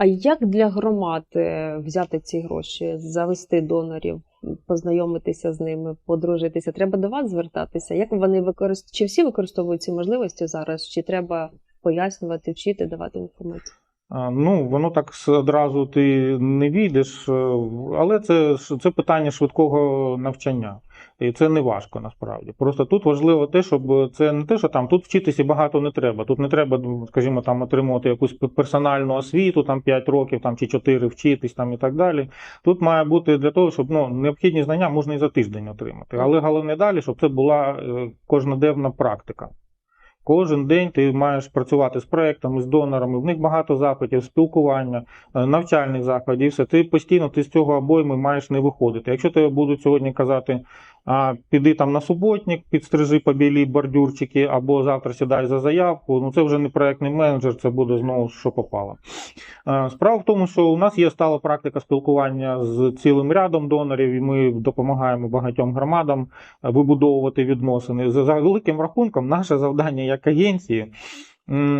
А як для громад е, взяти ці гроші, завести донорів, познайомитися з ними, подружитися? Треба до вас звертатися? Як вони використ... Чи всі використовують ці можливості зараз? Чи треба пояснювати, вчити, давати інформацію? Ну, воно так одразу ти не війдеш, е, але це, це питання швидкого навчання. І це не важко насправді. Просто тут важливо те, щоб це не те, що там тут вчитися багато не треба. Тут не треба, ну, скажімо, там отримувати якусь персональну освіту, там 5 років там, чи 4 вчитись там, і так далі. Тут має бути для того, щоб ну, необхідні знання можна і за тиждень отримати. Але головне далі, щоб це була е, кожноденна практика. Кожен день ти маєш працювати з проектами, з донорами. В них багато запитів, спілкування, е, навчальних заходів. Все ти постійно ти з цього обойми маєш не виходити. Якщо тебе будуть сьогодні казати, а, піди там на суботник, підстрижи побілі бордюрчики, або завтра сідай за заявку. Ну це вже не проектний менеджер, це буде знову що попало. Е, Справа в тому, що у нас є стала практика спілкування з цілим рядом донорів, і ми допомагаємо багатьом громадам е, вибудовувати відносини. За великим рахунком, наше завдання як агенції.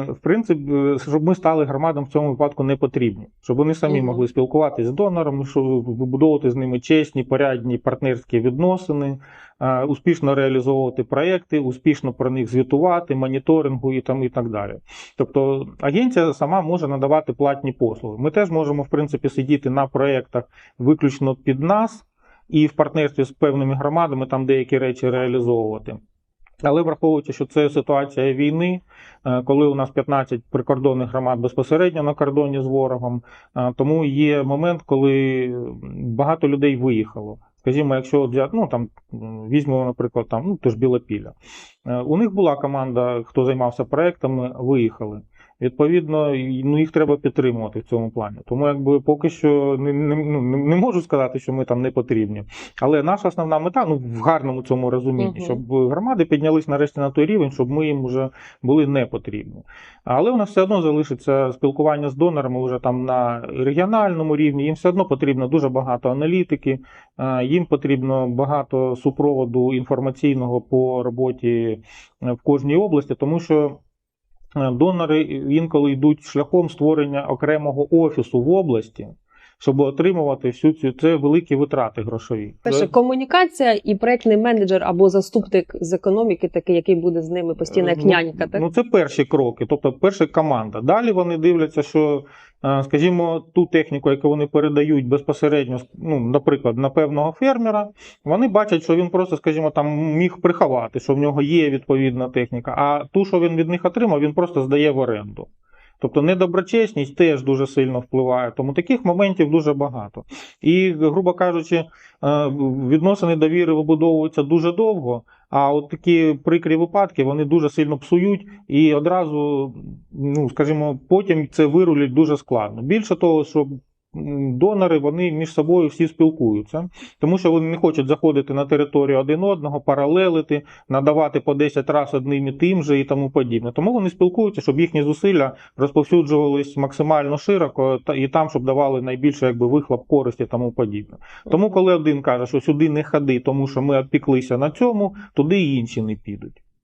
В принципі, е, щоб ми стали громадам в цьому випадку не потрібні, щоб вони самі могли спілкуватися з донорами, щоб вибудовувати з ними чесні, порядні партнерські відносини, е, успішно реалізовувати проекти, успішно про них звітувати, моніторингу і там і так далі. Тобто агенція сама може надавати платні послуги. Ми теж можемо, в принципі, сидіти на проєктах виключно під нас і в партнерстві з певними громадами там деякі речі реалізовувати. Але враховуючи, що це ситуація війни, е, коли у нас 15 прикордонних громад безпосередньо на кордоні з ворогом, е, тому є момент, коли багато людей виїхало. Скажімо, якщо взяти, ну там візьмемо, наприклад, там ну тож Білопілля. піля. У них була команда, хто займався проектами, виїхали. Відповідно, ну, їх треба підтримувати в цьому плані. Тому якби поки що не, не, ну, не не можу сказати, що ми там не потрібні. Але наша основна мета, ну в гарному цьому розумінні, Мгм. щоб громади піднялись нарешті на той рівень, щоб ми їм вже були не потрібні. Але у нас все одно залишиться спілкування з донорами вже там на регіональному рівні. Їм все одно потрібно дуже багато аналітики, е, їм потрібно багато супроводу інформаційного по роботі е, в кожній області, тому що. Донори інколи йдуть шляхом створення окремого офісу в області, щоб отримувати всю цю це великі витрати грошові. Перше, комунікація і проектний менеджер або заступник з економіки, такий, який буде з ними постійно як Ну, нянька. Так? Ну, це перші кроки, тобто перша команда. Далі вони дивляться, що, е, скажімо, ту техніку, яку вони передають безпосередньо, ну, наприклад, на певного фермера, вони бачать, що він просто, скажімо, там міг приховати, що в нього є відповідна техніка, а ту, що він від них отримав, він просто здає в оренду. Тобто недоброчесність теж дуже сильно впливає, тому таких моментів дуже багато. І, грубо кажучи, е, відносини довіри вибудовуються дуже довго, а от такі прикрі випадки вони дуже сильно псують і одразу, ну скажімо, потім це вирулить дуже складно. Більше того, що донори вони між собою всі спілкуються, тому що вони не хочуть заходити на територію один одного, паралелити, надавати по 10 разів одним і тим же і тому подібне. Тому вони спілкуються, щоб їхні зусилля розповсюджувались максимально широко і там, щоб давали найбільше якби вихлоп користі тому подібне. Тому, коли один каже, що сюди не ходи, тому що ми опіклися на цьому, туди і інші не підуть.